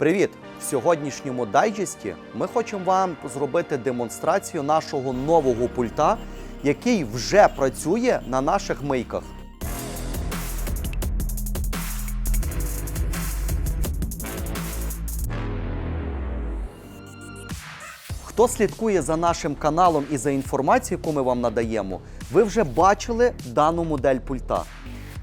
Привіт! В сьогоднішньому дайджесті ми хочемо вам зробити демонстрацію нашого нового пульта, який вже працює на наших мийках. Хто слідкує за нашим каналом і за інформацією, яку ми вам надаємо, ви вже бачили дану модель пульта.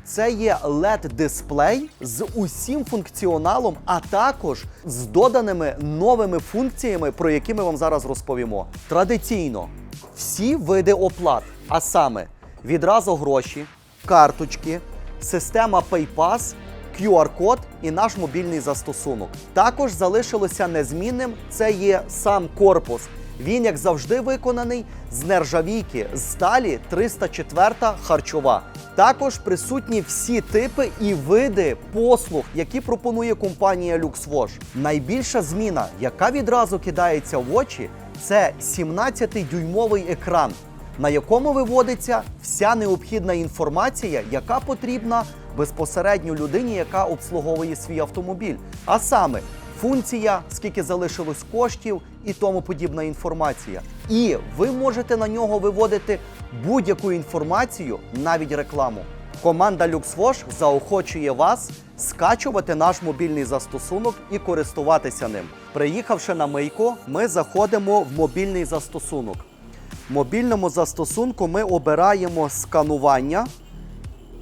Це є LED-дисплей з усім функціоналом, а також з доданими новими функціями, про які ми вам зараз розповімо. Традиційно всі види оплат, а саме відразу гроші, карточки, система PayPass, QR-код і наш мобільний застосунок. Також залишилося незмінним. Це є сам корпус. Він, як завжди, виконаний з нержавійки з сталі 304 харчова. Також присутні всі типи і види послуг, які пропонує компанія LuxWash. Найбільша зміна, яка відразу кидається в очі, це 17-дюймовий екран, на якому виводиться вся необхідна інформація, яка потрібна безпосередньо людині, яка обслуговує свій автомобіль. А саме функція, скільки залишилось коштів і тому подібна інформація. І ви можете на нього виводити будь-яку інформацію, навіть рекламу. Команда LuxWash заохочує вас скачувати наш мобільний застосунок і користуватися ним. Приїхавши на мийку, ми заходимо в мобільний застосунок. В мобільному застосунку ми обираємо сканування,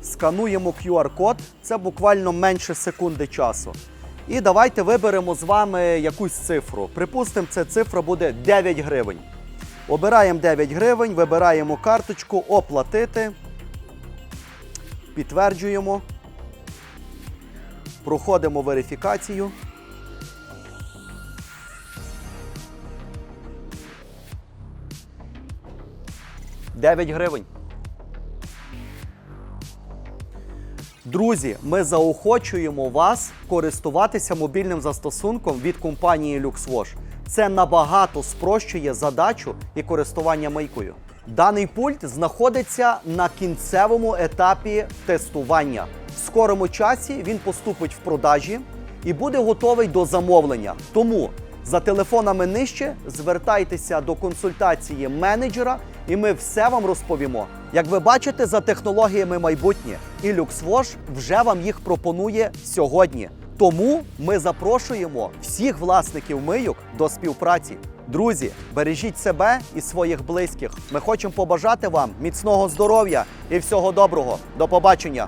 скануємо QR-код, це буквально менше секунди часу. І давайте виберемо з вами якусь цифру. Припустимо, ця цифра буде 9 гривень. Обираємо 9 гривень, вибираємо карточку, оплатити. Підтверджуємо. Проходимо верифікацію. Дев'ять гривень. Друзі, ми заохочуємо вас користуватися мобільним застосунком від компанії LuxWash. Це набагато спрощує задачу і користування мийкою. Даний пульт знаходиться на кінцевому етапі тестування. В скорому часі він поступить в продажі і буде готовий до замовлення. Тому за телефонами нижче звертайтеся до консультації менеджера, і ми все вам розповімо. Як ви бачите, за технологіями майбутнє, і LuxWash вже вам їх пропонує сьогодні. Тому ми запрошуємо всіх власників мийок до співпраці. Друзі, бережіть себе і своїх близьких. Ми хочемо побажати вам міцного здоров'я і всього доброго. До побачення!